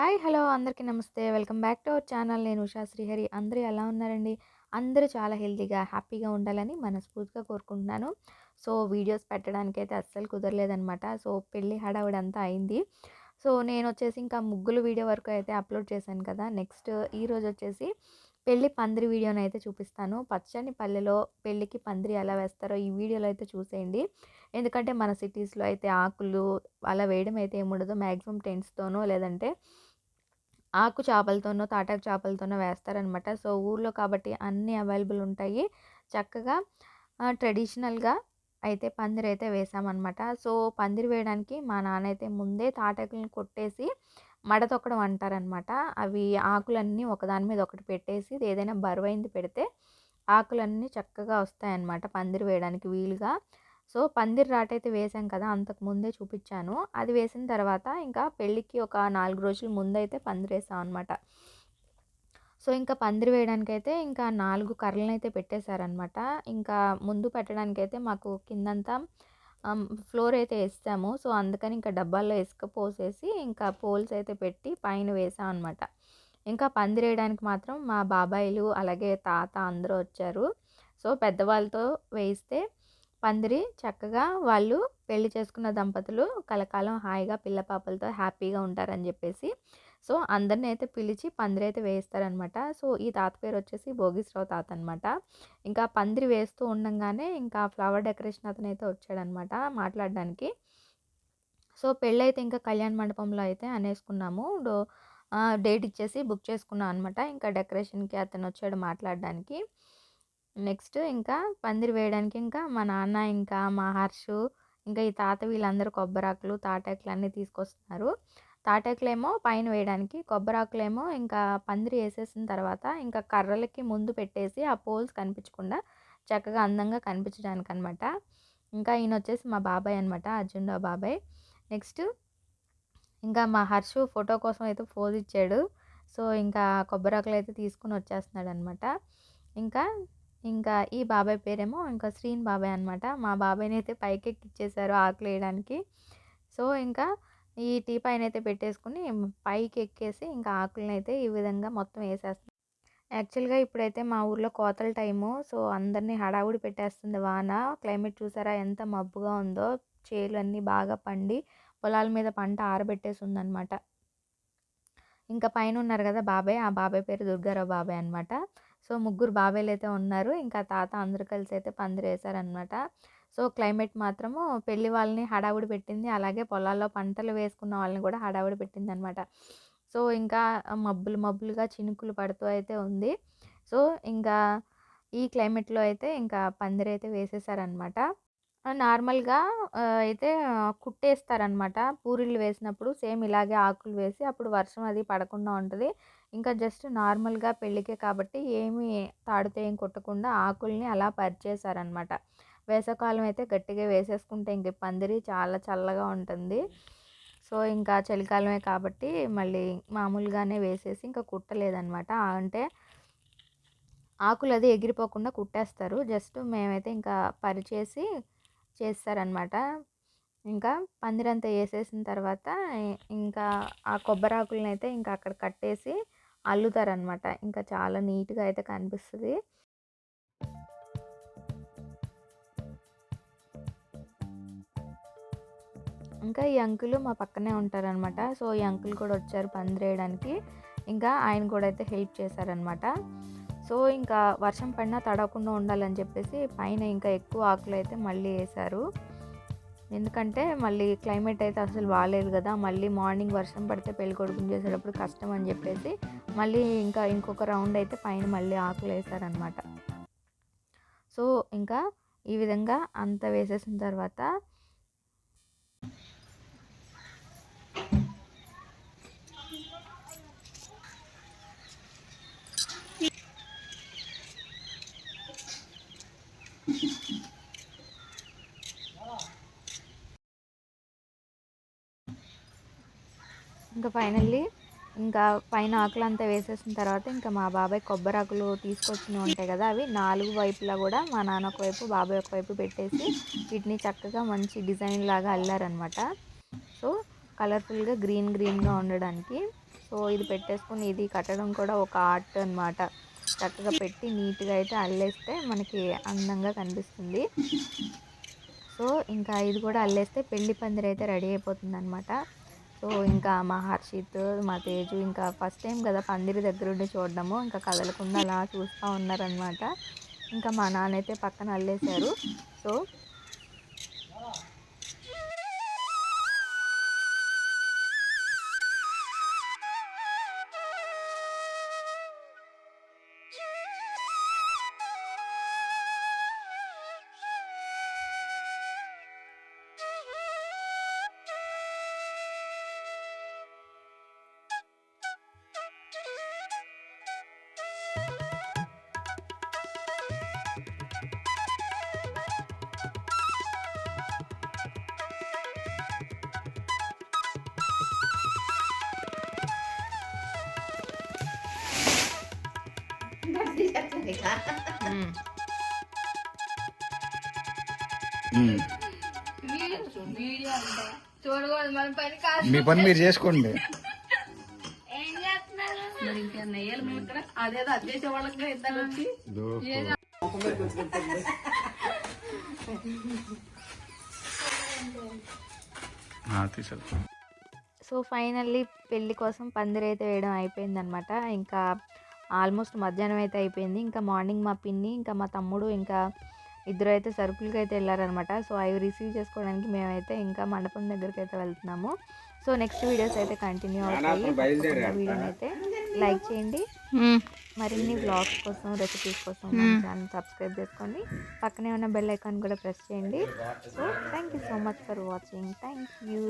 Hi hello అందరికీ నమస్తే. Welcome back to our channel. నేను ఉషా శ్రీహరి. అందరూ ఎలా ఉన్నారండి? అందరూ చాలా హెల్తీగా హ్యాపీగా ఉండాలని మనస్ఫూర్తిగా కోరుకుంటున్నాను. సో వీడియోస్ పెట్టడానికైతే అస్సలు కుదరలేదనమాట సో పెళ్ళి హడావిడంతా అయింది. సో నేను వచ్చేసి ఇంకా ముగ్గులు వీడియో వరకు అయితే అప్లోడ్ చేశాను కదా. నెక్స్ట్ ఈరోజు వచ్చేసి పెళ్ళి పందిరి వీడియోని అయితే చూపిస్తాను. పచ్చని పల్లెలో పెళ్ళికి పందిరి ఎలా వేస్తారో ఈ వీడియోలో అయితే చూసేయండి. ఎందుకంటే మన సిటీస్లో అయితే ఆకులు అలా వేయడం అయితే ఏముండదు. మ్యాక్సిమం టెంట్స్తోనో లేదంటే ఆకు చేపలతోనో తాటాకు చేపలతోనో వేస్తారనమాట. సో ఊర్లో కాబట్టి అన్నీ అవైలబుల్ ఉంటాయి. చక్కగా ట్రెడిషనల్గా అయితే పందిరి అయితే వేసామన్నమాట సో పందిరి వేయడానికి మా నాన్న అయితే ముందే తాటాకులను కొట్టేసి మడతొక్కడం అంటారనమాట. అవి ఆకులన్నీ ఒకదాని మీద ఒకటి పెట్టేసి ఏదైనా బరువైంది పెడితే ఆకులన్నీ చక్కగా వస్తాయన్నమాట పందిరి వేయడానికి వీలుగా. సో పందిరి రాట అయితే వేసాం కదా! అంతకు ముందే చూపించాను అది వేసిన తర్వాత ఇంకా పెళ్ళికి ఒక నాలుగు రోజుల ముందైతే పందిరి వేసాం అనమాట సో ఇంకా పందిరి వేయడానికైతే ఇంకా నాలుగు కర్రలను అయితే పెట్టేశారనమాట ఇంకా ముందు పెట్టడానికైతే మాకు కిందంతా ఫ్లోర్ అయితే వేస్తాము. సో అందుకని ఇంకా డబ్బాల్లో ఇసుక పోసేసి ఇంకా పోల్స్ అయితే పెట్టి పైన వేసాం అనమాట ఇంకా పందిరి వేయడానికి మాత్రం మా బాబాయిలు అలాగే తాత అందరూ వచ్చారు. సో పెద్దవాళ్ళతో వేయిస్తే పందిరి చక్కగా వాళ్ళు పెళ్ళి చేసుకున్న దంపతులు కలకాలం హాయిగా పిల్ల పాపలతో హ్యాపీగా ఉంటారని చెప్పేసి. సో అందరిని అయితే పిలిచి పందిరి అయితే వేస్తారనమాట సో ఈ తాత పేరు వచ్చేసి భోగిశ్రావు తాత అనమాట. ఇంకా పందిరి వేస్తూ ఉండగానే ఇంకా ఫ్లవర్ డెకరేషన్ అతను అయితే వచ్చాడనమాట మాట్లాడడానికి. సో పెళ్ళైతే ఇంకా కళ్యాణ మండపంలో అయితే అనేసుకున్నాము. డో డేట్ ఇచ్చేసి బుక్ చేసుకున్నాం అనమాట. ఇంకా డెకరేషన్కి అతను వచ్చాడు మాట్లాడడానికి. నెక్స్ట్ ఇంకా పందిరి వేయడానికి ఇంకా మా నాన్న ఇంకా మా హర్షు ఇంకా ఈ తాత వీళ్ళందరూ కొబ్బరాకులు తాటాకులు అన్నీ తీసుకొస్తున్నారు. తాటాకులేమో పైన వేయడానికి కొబ్బరాకులేమో ఇంకా పందిరి వేసేసిన తర్వాత ఇంకా కర్రలకి ముందు పెట్టేసి ఆ పోల్స్ కనిపించకుండా చక్కగా అందంగా కనిపించడానికి అనమాట ఇంకా ఈయన వచ్చేసి మా బాబాయ్ అనమాట అర్జున్ బాబాయ్. నెక్స్ట్ ఇంకా మా హర్షు ఫోటో కోసం అయితే పోజ్ ఇచ్చాడు. సో ఇంకా కొబ్బరాకులు అయితే తీసుకుని వచ్చేస్తున్నాడు అనమాట ఇంకా ఇంకా ఈ బాబాయ్ పేరేమో ఇంకా శ్రీన్ బాబాయ్ అనమాట మా బాబాయ్ని అయితే పైకి ఎక్కిచ్చేసారు ఆకులు వేయడానికి సో ఇంకా ఈ టీ పైన అయితే పెట్టేసుకుని పైకి ఎక్కేసి ఇంకా ఆకులను అయితే ఈ విధంగా మొత్తం వేసేస్తాం యాక్చువల్గా ఇప్పుడైతే మా ఊర్లో కోతల టైము. సో అందరినీ హడావుడి పెట్టేస్తుంది వాన. క్లైమేట్ చూసారా ఎంత మబ్బుగా ఉందో. చేలు అన్నీ బాగా పండి పొలాల మీద పంట ఆరబెట్టేసి ఉందన్నమాట ఇంకా పైన ఉన్నారు కదా బాబాయ్. ఆ బాబాయ్ పేరు దుర్గారావు బాబాయ్ అనమాట సో ముగ్గురు బాబాయ్లు అయితే ఉన్నారు. ఇంకా తాత అందరు కలిసి అయితే పందిరి వేశారనమాట సో క్లైమేట్ మాత్రము పెళ్ళి వాళ్ళని హడావుడి పెట్టింది. అలాగే పొలాల్లో పంటలు వేసుకున్న వాళ్ళని కూడా హడావుడి పెట్టింది అనమాట సో ఇంకా మబ్బులు మబ్బులుగా చినుకులు పడుతూ అయితే ఉంది. సో ఇంకా ఈ క్లైమేట్లో అయితే ఇంకా పందిరి అయితే వేసేసారనమాట నార్మల్గా అయితే కుట్టేస్తారనమాట పూరీలు వేసినప్పుడు సేమ్ ఇలాగే ఆకులు వేసి అప్పుడు వర్షం అది పడకుండా ఉంటుంది. ఇంకా జస్ట్ నార్మల్గా పెళ్ళికే కాబట్టి ఏమి తాడితే ఏం కొట్టకుండా ఆకుల్ని అలా పరిచేసారనమాట వేసవకాలం అయితే గట్టిగా వేసేసుకుంటే ఇంక పందిరి చాలా చల్లగా ఉంటుంది. సో ఇంకా చలికాలమే కాబట్టి మళ్ళీ మామూలుగానే వేసేసి ఇంకా కుట్టలేదనమాట. అంటే ఆకులు అది ఎగిరిపోకుండా కుట్టేస్తారు. జస్ట్ మేమైతే ఇంకా పరిచేసి చేస్తారనమాట. ఇంకా పందిరంతా వేసేసిన తర్వాత ఇంకా ఆ కొబ్బరాకులను అయితే ఇంకా అక్కడ కట్టేసి అల్లుతారనమాట. ఇంకా చాలా నీట్గా అయితే కనిపిస్తుంది. ఇంకా ఈ అంకులు మా పక్కనే ఉంటారనమాట. సో ఈ అంకుల్ కూడా వచ్చారు పందిరేయడానికి ఇంకా ఆయన కూడా అయితే హెల్ప్ చేశారనమాట. సో ఇంకా వర్షం పడినా తడవకుండా ఉండాలని చెప్పేసి పైన ఇంకా ఎక్కువ ఆకులు అయితే మళ్ళీ వేశారు. ఎందుకంటే మళ్ళీ క్లైమేట్ అయితే అసలు బాగాలేదు కదా మళ్ళీ మార్నింగ్ వర్షం పడితే పెళ్ళి కొడుకుని చేసేటప్పుడు కష్టం అని చెప్పేసి మళ్ళీ ఇంకా ఇంకొక రౌండ్ అయితే పైన మళ్ళీ ఆకులు వేసారనమాట సో ఇంకా ఈ విధంగా అంత వేసేసిన తర్వాత ఇంకా ఫైనల్లీ ఇంకా పైన ఆకులు అంతా వేసేసిన తర్వాత ఇంకా మా బాబాయ్ కొబ్బరి ఆకులు తీసుకొచ్చినవి ఉంటాయి కదా అవి నాలుగు వైపులా కూడా మా నాన్న ఒకవైపు బాబాయ్ ఒకవైపు పెట్టేసి వీటిని చక్కగా మంచి డిజైన్ లాగా అల్లారనమాట సో కలర్ఫుల్గా గ్రీన్ గ్రీన్గా ఉండడానికి. సో ఇది పెట్టేసుకుని ఇది కట్టడం కూడా ఒక ఆర్ట్ అనమాట చక్కగా పెట్టి నీట్గా అయితే అల్లేస్తే మనకి అందంగా కనిపిస్తుంది. సో ఇంకా ఇది కూడా అల్లేస్తే పెళ్ళి పందిరి అయితే రెడీ అయిపోతుంది అనమాట సో ఇంకా మా హర్షిత్ మా తేజు ఇంకా ఫస్ట్ టైం కదా పందిరి దగ్గరుండి చూడడము. ఇంకా కదలకుండా అలా చూస్తూ ఉన్నారనమాట ఇంకా మా నాన్న అయితే పక్కన అల్లేశారు. సో చూడకూడదు మన పని కాదు మీ పని మీరు చేసుకోండి ఏం చేస్తున్నారు మరి ఇంకా నెయ్యాలి మేము ఇక్కడ అదేదో అద్దేసే వాళ్ళకి ఇద్దరు వచ్చి తీసారు సో ఫైనల్లీ పెళ్ళి కోసం పందిరి అయితే వేయడం అయిపోయిందనమాట ఇంకా ఆల్మోస్ట్ మధ్యాహ్నం అయితే అయిపోయింది. ఇంకా మార్నింగ్ మా పిన్ని ఇంకా మా తమ్ముడు ఇంకా ఇద్దరు అయితే సరుకులకి అయితే వెళ్ళారనమాట సో అవి రిసీవ్ చేసుకోవడానికి మేమైతే ఇంకా మండపం దగ్గరికి అయితే వెళ్తున్నాము. సో నెక్స్ట్ వీడియోస్ అయితే కంటిన్యూ అవుతాయి. వీడియోని అయితే లైక్ చేయండి. మరిన్ని వ్లాగ్స్ కోసం రెసిపీస్ కోసం ఛానల్ సబ్స్క్రైబ్ చేసుకోండి. పక్కనే ఉన్న బెల్ ఐకాన్ కూడా ప్రెస్ చేయండి. So thank you so much for watching thank you